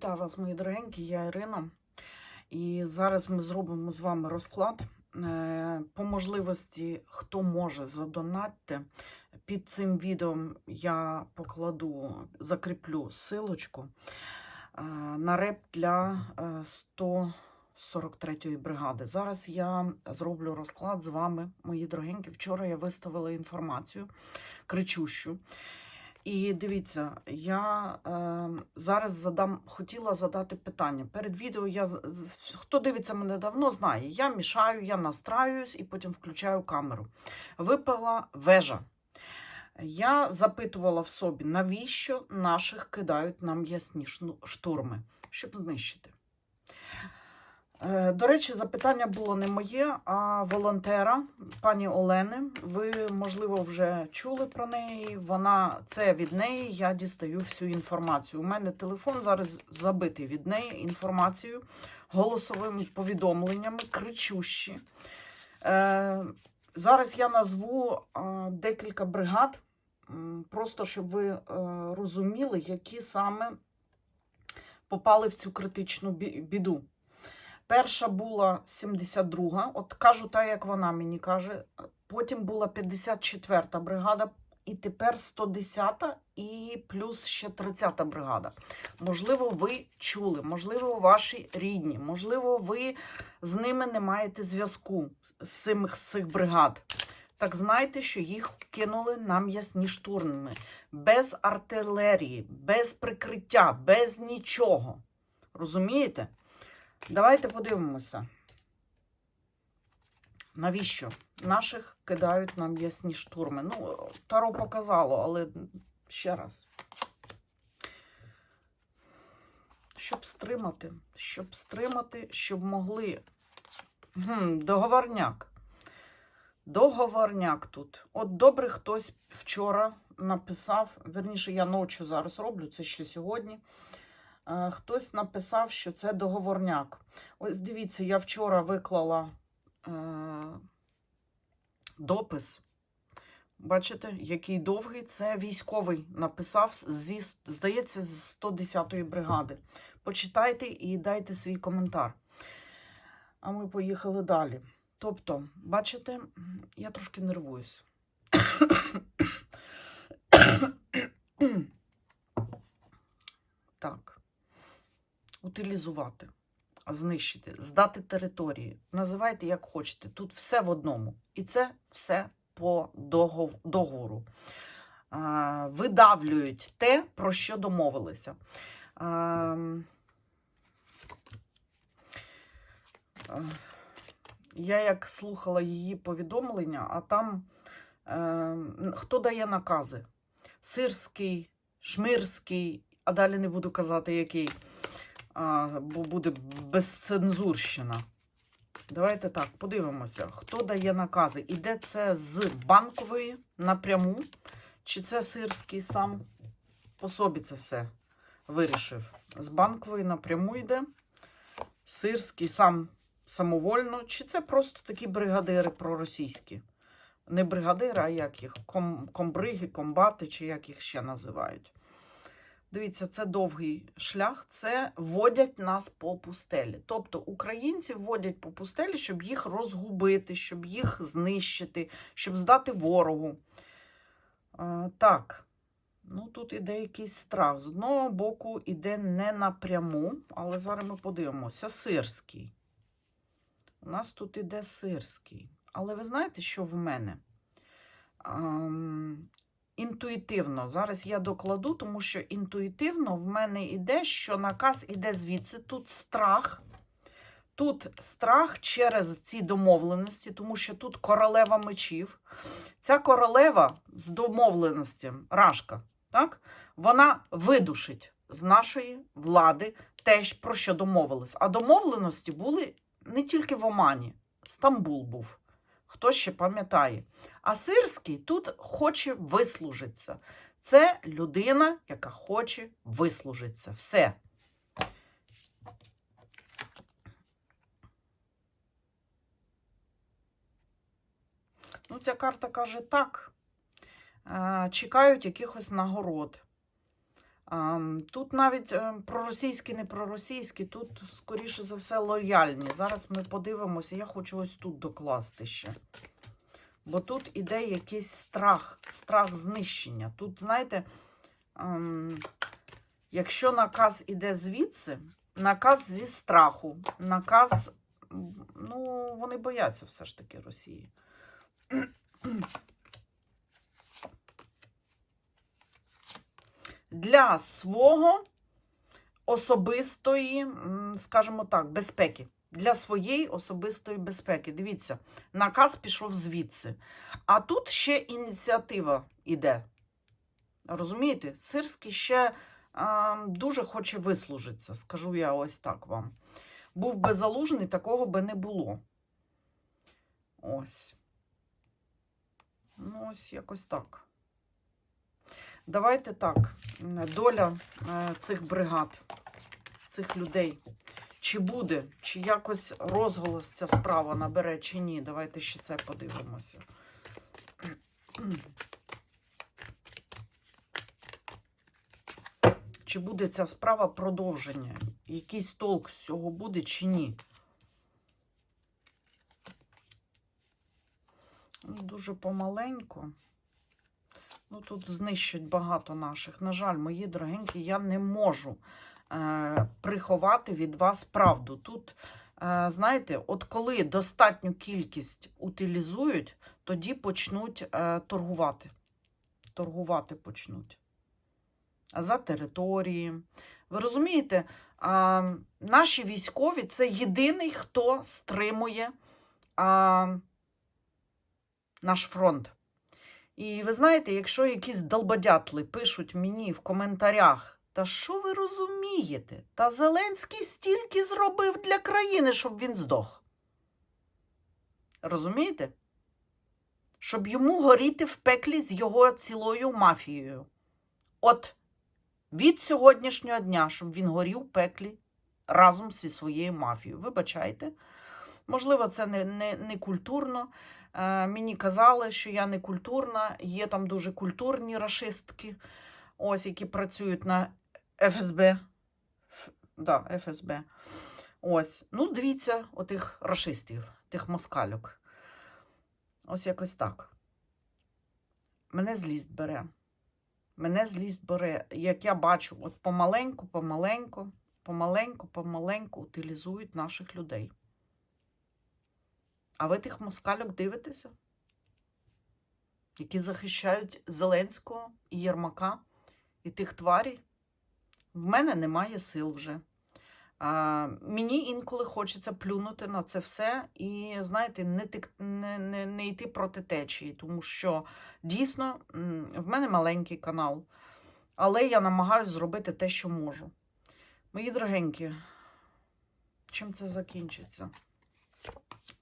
Вітаю вас, мої дорогенькі, я Ірина. І зараз ми зробимо з вами розклад. Е, По можливості, хто може задонатьте. Під цим відео я покладу, закріплю силочку е, на реп для е, 143-ї бригади. Зараз я зроблю розклад з вами, мої дорогенькі. Вчора я виставила інформацію кричущу. І дивіться, я е, зараз задам, хотіла задати питання. Перед відео я хто дивиться мене давно, знає. Я мішаю, я настраююсь і потім включаю камеру. Випала вежа. Я запитувала в собі, навіщо наших кидають на м'ясні шну- штурми, щоб знищити. Е, До речі, запитання було не моє, а волонтера пані Олени. Ви, можливо, вже чули про неї. Вона це від неї. Я дістаю всю інформацію. У мене телефон зараз забитий від неї інформацією, голосовими повідомленнями, кричущі. Е, зараз я назву е, декілька бригад, просто щоб ви розуміли, які саме попали в цю критичну біду. Перша була 72-га, от кажу так, як вона мені каже. Потім була 54-та бригада, і тепер 110-та і плюс ще 30-та бригада. Можливо, ви чули, можливо, ваші рідні, можливо, ви з ними не маєте зв'язку з цим, з цих бригад. Так знайте, що їх кинули на м'ясні штурми, без артилерії, без прикриття, без нічого. Розумієте? Давайте подивимося. Навіщо? Наших кидають на м'ясні штурми. Ну, Таро показало, але ще раз. Щоб стримати, щоб стримати, щоб могли. Гм, договорняк. Договорняк тут. От добре хтось вчора написав, верніше, я ночі зараз роблю, це ще сьогодні. Е, Хтось написав, що це договорняк. Ось дивіться, я вчора виклала е, допис. Бачите, який довгий. Це військовий написав зі, здається, з 110-ї бригади. Почитайте і дайте свій коментар. А ми поїхали далі. Тобто, бачите, я трошки нервуюсь. так. Утилізувати, знищити, здати території. Називайте як хочете. Тут все в одному. І це все по договору. Видавлюють те, про що домовилися. Я як слухала її повідомлення, а там е, хто дає накази? Сирський, Шмирський, а далі не буду казати, який, бо буде безцензурщина. Давайте так, подивимося, хто дає накази. Іде це з банкової напряму, чи це Сирський сам по собі це все вирішив. З банкової напряму йде. Сирський сам самовольно, чи це просто такі бригадири проросійські? Не бригадири, а як їх? Ком, комбриги, комбати, чи як їх ще називають. Дивіться, це довгий шлях, це водять нас по пустелі. Тобто українці водять по пустелі, щоб їх розгубити, щоб їх знищити, щоб здати ворогу. А, так, ну тут іде якийсь страх. З одного боку, іде не напряму, але зараз ми подивимося. Сирський. У нас тут іде сирський. Але ви знаєте, що в мене? Інтуїтивно. Зараз я докладу, тому що інтуїтивно в мене іде, що наказ іде звідси. Тут страх. Тут страх через ці домовленості, тому що тут королева мечів. Ця королева з домовленості, Рашка, так? вона видушить з нашої влади те, про що домовились. А домовленості були не тільки в Омані, Стамбул був. Хто ще пам'ятає? А Сирський тут хоче вислужитися. Це людина, яка хоче вислужитися. Все. Ну, ця карта каже так. Е, Чекають якихось нагород. Ем, Тут навіть е, проросійські, не проросійські, тут, скоріше за все, лояльні. Зараз ми подивимося, я хочу ось тут докласти ще. Бо тут іде якийсь страх, страх знищення. Тут, знаєте, ем, якщо наказ іде звідси, наказ зі страху, наказ, ну, вони бояться все ж таки Росії. Для свого особистої, скажімо так, безпеки. Для своєї особистої безпеки. Дивіться, наказ пішов звідси. А тут ще ініціатива йде. Розумієте? Сирський ще а, дуже хоче вислужитися, скажу я ось так вам. Був би залужний, такого би не було. Ось. Ну, ось якось так. Давайте так. Доля е, цих бригад, цих людей. Чи буде, чи якось розголос ця справа набере, чи ні. Давайте ще це подивимося. Чи буде ця справа продовження? Якийсь толк з цього буде, чи ні? Ну, Дуже помаленьку. Ну, тут знищать багато наших. На жаль, мої дорогенькі, я не можу е, приховати від вас правду. Тут, е, знаєте, от коли достатню кількість утилізують, тоді почнуть е, торгувати. Торгувати почнуть. За території. Ви розумієте, а, наші військові це єдиний, хто стримує а, наш фронт. І ви знаєте, якщо якісь долбодятли пишуть мені в коментарях, та що ви розумієте? Та Зеленський стільки зробив для країни, щоб він здох. Розумієте? Щоб йому горіти в пеклі з його цілою мафією. От від сьогоднішнього дня, щоб він горів в пеклі разом зі своєю мафією. Вибачайте. Можливо, це не, не, не культурно. Е, мені казали, що я не культурна. Є там дуже культурні рашистки, ось які працюють на ФСБ. Да, ФСБ. Ось. Ну, дивіться, отих рашистів, тих москальок. Ось якось так. Мене злість бере. Мене злість бере, як я бачу, от помаленьку, помаленьку, помаленьку, помаленьку утилізують наших людей. А ви тих москальок дивитеся, які захищають Зеленського і Єрмака і тих тварій? В мене немає сил вже. А, мені інколи хочеться плюнути на це все і, знаєте, не, тик, не, не, не йти проти течії, тому що дійсно в мене маленький канал, але я намагаюся зробити те, що можу. Мої дорогенькі, чим це закінчиться?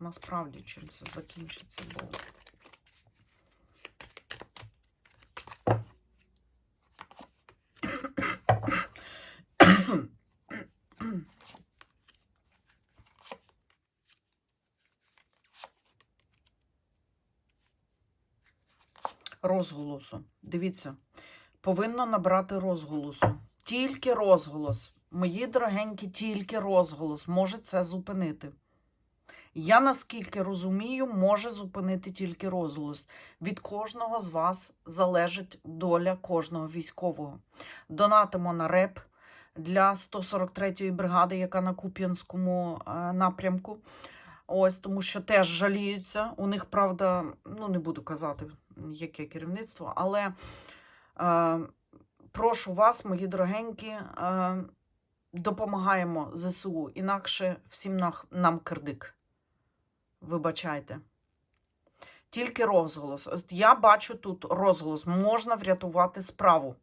Насправді, чим це закінчиться, бо. Розголосу. Дивіться, повинно набрати розголосу. Тільки розголос. Мої дорогенькі, тільки розголос може це зупинити. Я, наскільки розумію, може зупинити тільки розголос. Від кожного з вас залежить доля кожного військового. Донатимо на РЕП для 143-ї бригади, яка на Куп'янському е, напрямку. Ось, тому що теж жаліються. У них, правда, ну не буду казати, яке керівництво, але е, прошу вас, мої дорогенькі, е, допомагаємо ЗСУ, інакше всім нах- нам кирдик. Вибачайте. Тільки розголос. Ось я бачу тут розголос. Можна врятувати справу.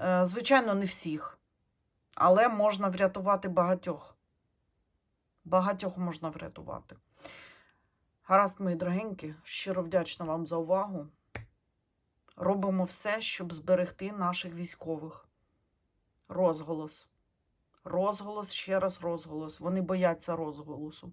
Е, Звичайно, не всіх, але можна врятувати багатьох. Багатьох можна врятувати. Гаразд, мої дорогенькі, щиро вдячна вам за увагу. Робимо все, щоб зберегти наших військових. Розголос. Розголос, ще раз розголос. Вони бояться розголосу.